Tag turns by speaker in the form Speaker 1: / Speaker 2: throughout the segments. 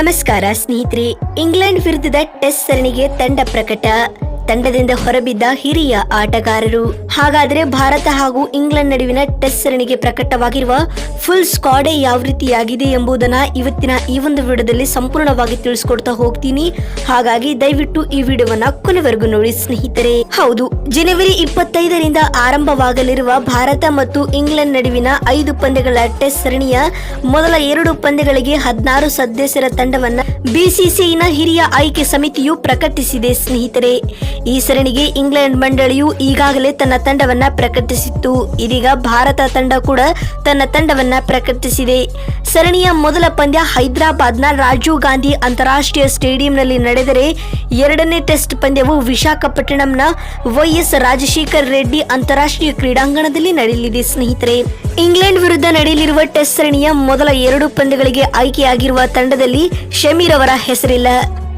Speaker 1: ನಮಸ್ಕಾರ ಸ್ನೇಹಿತರೆ ಇಂಗ್ಲೆಂಡ್ ವಿರುದ್ಧದ ಟೆಸ್ಟ್ ಸರಣಿಗೆ ತಂಡ ಪ್ರಕಟ. ತಂಡದಿಂದ ಹೊರಬಿದ್ದ ಹಿರಿಯ ಆಟಗಾರರು. ಹಾಗಾದ್ರೆ ಭಾರತ ಹಾಗೂ ಇಂಗ್ಲೆಂಡ್ ನಡುವಿನ ಟೆಸ್ಟ್ ಸರಣಿಗೆ ಪ್ರಕಟವಾಗಿರುವ ಫುಲ್ ಸ್ಕ್ವಾಡೇ ಯಾವ ರೀತಿಯಾಗಿದೆ ಎಂಬುದನ್ನ ಇವತ್ತಿನ ಈ ಒಂದು ವಿಡಿಯೋದಲ್ಲಿ ಸಂಪೂರ್ಣವಾಗಿ ತಿಳಿಸ್ಕೊಡ್ತಾ ಹೋಗ್ತೀನಿ. ಹಾಗಾಗಿ ದಯವಿಟ್ಟು ಈ ವಿಡಿಯೋವನ್ನ ಕೊನೆವರೆಗೂ ನೋಡಿ ಸ್ನೇಹಿತರೆ. ಹೌದು, ಜನವರಿ ಇಪ್ಪತ್ತೈದರಿಂದ ಆರಂಭವಾಗಲಿರುವ ಭಾರತ ಮತ್ತು ಇಂಗ್ಲೆಂಡ್ ನಡುವಿನ ಐದು ಪಂದ್ಯಗಳ ಟೆಸ್ಟ್ ಸರಣಿಯ ಮೊದಲ ಎರಡು ಪಂದ್ಯಗಳಿಗೆ ಹದಿನಾರು ಸದಸ್ಯರ ತಂಡವನ್ನ ಬಿಸಿಸಿಐನ ಹಿರಿಯ ಆಯ್ಕೆ ಸಮಿತಿಯು ಪ್ರಕಟಿಸಿದೆ ಸ್ನೇಹಿತರೆ. ಈ ಸರಣಿಗೆ ಇಂಗ್ಲೆಂಡ್ ಮಂಡಳಿಯು ಈಗಾಗಲೇ ತನ್ನ ತಂಡವನ್ನ ಪ್ರಕಟಿಸಿತ್ತು. ಇದೀಗ ಭಾರತ ತಂಡ ಕೂಡ ತನ್ನ ತಂಡವನ್ನ ಪ್ರಕಟಿಸಿದೆ. ಸರಣಿಯ ಮೊದಲ ಪಂದ್ಯ ಹೈದರಾಬಾದ್ನ ರಾಜೀವ್ ಗಾಂಧಿ ಅಂತಾರಾಷ್ಟ್ರೀಯ ಸ್ಟೇಡಿಯಂನಲ್ಲಿ ನಡೆದರೆ ಎರಡನೇ ಟೆಸ್ಟ್ ಪಂದ್ಯವು ವಿಶಾಖಪಟ್ಟಣಂನ ವೈಎಸ್ ರಾಜಶೇಖರ್ ರೆಡ್ಡಿ ಅಂತಾರಾಷ್ಟ್ರೀಯ ಕ್ರೀಡಾಂಗಣದಲ್ಲಿ ನಡೆಯಲಿದೆ ಸ್ನೇಹಿತರೆ. ಇಂಗ್ಲೆಂಡ್ ವಿರುದ್ಧ ನಡೆಯಲಿರುವ ಟೆಸ್ಟ್ ಸರಣಿಯ ಮೊದಲ ಎರಡು ಪಂದ್ಯಗಳಿಗೆ ಆಯ್ಕೆಯಾಗಿರುವ ತಂಡದಲ್ಲಿ ಶಮೀರ್ ಅವರ ಹೆಸರಿಲ್ಲ.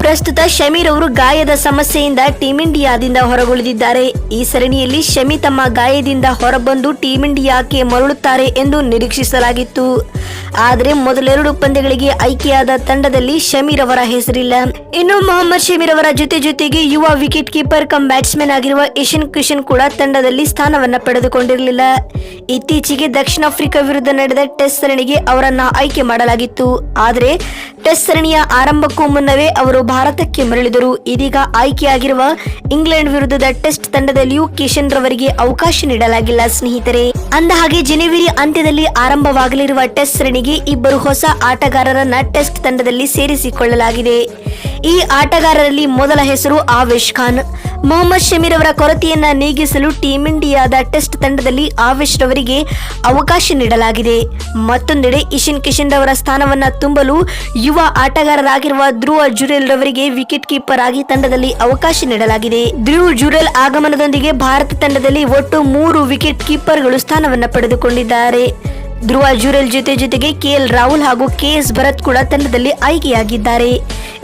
Speaker 1: ಪ್ರಸ್ತುತ ಶಮೀರ್ ಅವರು ಗಾಯದ ಸಮಸ್ಯೆಯಿಂದ ಟೀಂ ಇಂಡಿಯಾದಿಂದ ಹೊರಗುಳಿದಿದ್ದಾರೆ. ಈ ಸರಣಿಯಲ್ಲಿ ಶಮಿ ತಮ್ಮ ಗಾಯದಿಂದ ಹೊರಬಂದು ಟೀಂ ಇಂಡಿಯಾಕ್ಕೆ ಮರಳುತ್ತಾರೆ ಎಂದು ನಿರೀಕ್ಷಿಸಲಾಗಿತ್ತು. ಆದರೆ ಮೊದಲೆರಡು ಪಂದ್ಯಗಳಿಗೆ ಆಯ್ಕೆಯಾದ ತಂಡದಲ್ಲಿ ಶಮೀರ್ ಅವರ ಹೆಸರಿಲ್ಲ. ಇನ್ನು ಮೊಹಮ್ಮದ್ ಶಮೀರ್ ಅವರ ಜೊತೆ ಜೊತೆಗೆ ಯುವ ವಿಕೆಟ್ ಕೀಪರ್ ಕಮ್ ಬ್ಯಾಟ್ಸ್ಮನ್ ಆಗಿರುವ ಇಶನ್ ಕಿಶನ್ ಕೂಡ ತಂಡದಲ್ಲಿ ಸ್ಥಾನವನ್ನು ಪಡೆದುಕೊಂಡಿರಲಿಲ್ಲ. ಇತ್ತೀಚೆಗೆ ದಕ್ಷಿಣ ಆಫ್ರಿಕಾ ವಿರುದ್ಧ ನಡೆದ ಟೆಸ್ಟ್ ಸರಣಿಗೆ ಅವರನ್ನ ಆಯ್ಕೆ ಮಾಡಲಾಗಿತ್ತು. ಆದರೆ ಟೆಸ್ಟ್ ಸರಣಿಯ ಆರಂಭಕ್ಕೂ ಮುನ್ನವೇ ಅವರು ಭಾರತಕ್ಕೆ ಮರಳಿದರು ಇದೀಗ ಆಯ್ಕೆಯಾಗಿರುವ ಇಂಗ್ಲೆಂಡ್ ವಿರುದ್ಧದ ಟೆಸ್ಟ್ ತಂಡದಲ್ಲಿಯೂ ಕಿಶನ್ ರವರಿಗೆ ಅವಕಾಶ ನೀಡಲಾಗಿಲ್ಲ, ಸ್ನೇಹಿತರೆ. ಅಂದ ಹಾಗೆ ಜನವರಿ ಅಂತ್ಯದಲ್ಲಿ ಆರಂಭವಾಗಲಿರುವ ಟೆಸ್ಟ್ ಸರಣಿಗೆ ಇಬ್ಬರು ಹೊಸ ಆಟಗಾರರನ್ನ ಟೆಸ್ಟ್ ತಂಡದಲ್ಲಿ ಸೇರಿಸಿಕೊಳ್ಳಲಾಗಿದೆ. ಈ ಆಟಗಾರರಲ್ಲಿ ಮೊದಲ ಹೆಸರು ಆವೇಶ್ ಖಾನ್. ಮೊಹಮ್ಮದ್ ಶಮೀರ್ ಅವರ ಕೊರತೆಯನ್ನ ನೀಗಿಸಲು ಟೀಂ ಇಂಡಿಯಾದ ಟೆಸ್ಟ್ ತಂಡದಲ್ಲಿ ಆವೇಶ್ ರವರಿಗೆ ಅವಕಾಶ ನೀಡಲಾಗಿದೆ. ಮತ್ತೊಂದೆಡೆ ಇಶನ್ ಕಿಶನ್ ರವರ ಸ್ಥಾನವನ್ನ ತುಂಬಲು ಯುವ ಆಟಗಾರರಾಗಿರುವ ಧ್ರುವ ಜುರೇಲ್ ರವರಿಗೆ ವಿಕೆಟ್ ಕೀಪರ್ ಆಗಿ ತಂಡದಲ್ಲಿ ಅವಕಾಶ ನೀಡಲಾಗಿದೆ. ಧ್ರುವ ಜುರೇಲ್ ಆಗಮನದೊಂದಿಗೆ ಭಾರತ ತಂಡದಲ್ಲಿ ಒಟ್ಟು ಮೂರು ವಿಕೆಟ್ ಕೀಪರ್ಗಳು ಸ್ಥಾನವನ್ನು ಪಡೆದುಕೊಂಡಿದ್ದಾರೆ. ಧ್ರುವ ಜುರೇಲ್ ಜೊತೆ ಜೊತೆಗೆ ಕೆಎಲ್ ರಾಹುಲ್ ಹಾಗೂ ಕೆಎಸ್ ಭರತ್ ಕೂಡ ತಂಡದಲ್ಲಿ ಆಯ್ಕೆಯಾಗಿದ್ದಾರೆ.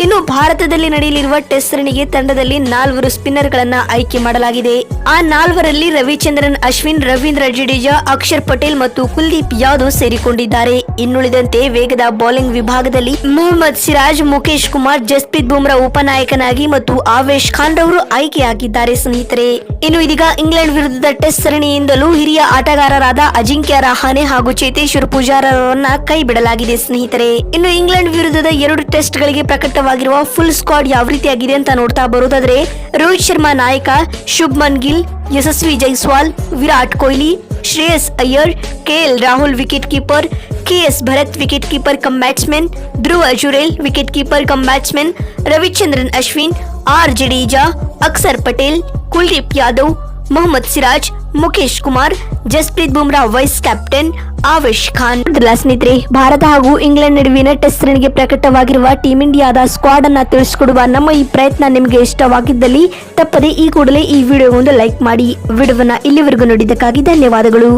Speaker 1: ಇನ್ನು ಭಾರತದಲ್ಲಿ ನಡೆಯಲಿರುವ ಟೆಸ್ಟ್ ಸರಣಿಗೆ ತಂಡದಲ್ಲಿ ನಾಲ್ವರು ಸ್ಪಿನ್ನರ್ಗಳನ್ನ ಆಯ್ಕೆ ಮಾಡಲಾಗಿದೆ. ಆ ನಾಲ್ವರಲ್ಲಿ ರವಿಚಂದ್ರನ್, ಅಶ್ವಿನ್, ರವೀಂದ್ರ ಜಡೇಜಾ, ಅಕ್ಷರ್ ಪಟೇಲ್ ಮತ್ತು ಕುಲ್ದೀಪ್ ಯಾದವ್ ಸೇರಿಕೊಂಡಿದ್ದಾರೆ. ಇನ್ನುಳಿದಂತೆ ವೇಗದ ಬೌಲಿಂಗ್ ವಿಭಾಗದಲ್ಲಿ ಮೊಹಮ್ಮದ್ ಸಿರಾಜ್ ಮುಖೇಶ್ ಕುಮಾರ್, ಜಸ್ಪ್ರೀತ್ ಬುಮ್ರಾ ಉಪನಾಯಕನಾಗಿ ಮತ್ತು ಆವೇಶ್ ಖಾನ್ ರವರು ಆಯ್ಕೆಯಾಗಿದ್ದಾರೆ ಸ್ನೇಹಿತರೆ. ಇನ್ನು ಇದೀಗ ಇಂಗ್ಲೆಂಡ್ ವಿರುದ್ಧದ ಟೆಸ್ಟ್ ಸರಣಿಯಿಂದಲೂ ಹಿರಿಯ ಆಟಗಾರರಾದ ಅಜಿಂಕ್ಯ ರಹಾನೆ ಹಾಗೂ ಚೇತೇಶ್ವರ್ ಪೂಜಾರರನ್ನ ಕೈ ಬಿಡಲಾಗಿದೆ ಸ್ನೇಹಿತರೆ. ಇನ್ನು ಇಂಗ್ಲೆಂಡ್ ವಿರುದ್ಧದ ಎರಡು ಟೆಸ್ಟ್ ಗಳಿಗೆ ಪ್ರಕಟವಾಗಿರುವ ಫುಲ್ ಸ್ಕ್ವಾಡ್ ಯಾವ ರೀತಿಯಾಗಿದೆ ಅಂತ ನೋಡ್ತಾ ಬರುವುದಾದ್ರೆ ರೋಹಿತ್ ಶರ್ಮಾ ನಾಯಕ, Shubman Gill, Yashasvi Jaiswal, Virat Kohli, Shreyas Iyer, KL Rahul wicket keeper, KS Bharat wicket keeper cum batsman, Dhruv Jurel wicket keeper cum batsman, Ravichandran Ashwin, R Jadeja, Axar Patel, Kuldeep Yadav, Mohammed Siraj Mukesh Kumar, Jasprit Bumrah vice captain Avesh Khan. ಸ್ನೇಹಿತರೆ, ಭಾರತ ಹಾಗೂ England ನಡುವಿನ test ಸರಣಿಗೆ ಪ್ರಕಟವಾಗಿರುವ team ಇಂಡಿಯಾದ squad ಅನ್ನ ತಿಳಿಸಿಕೊಡುವ ನಮ್ಮ ಈ ಪ್ರಯತ್ನ ನಿಮಗೆ ಇಷ್ಟವಾಗಿದ್ದಲ್ಲಿ ತಪ್ಪದೆ ಈ ಕೂಡಲೇ ಈ ವಿಡಿಯೋ ಒಂದು ಲೈಕ್ ಮಾಡಿ. ವಿಡಿಯೋವನ್ನ ಇಲ್ಲಿವರೆಗೂ ನೋಡಿದ್ದಕ್ಕಾಗಿ ಧನ್ಯವಾದಗಳು.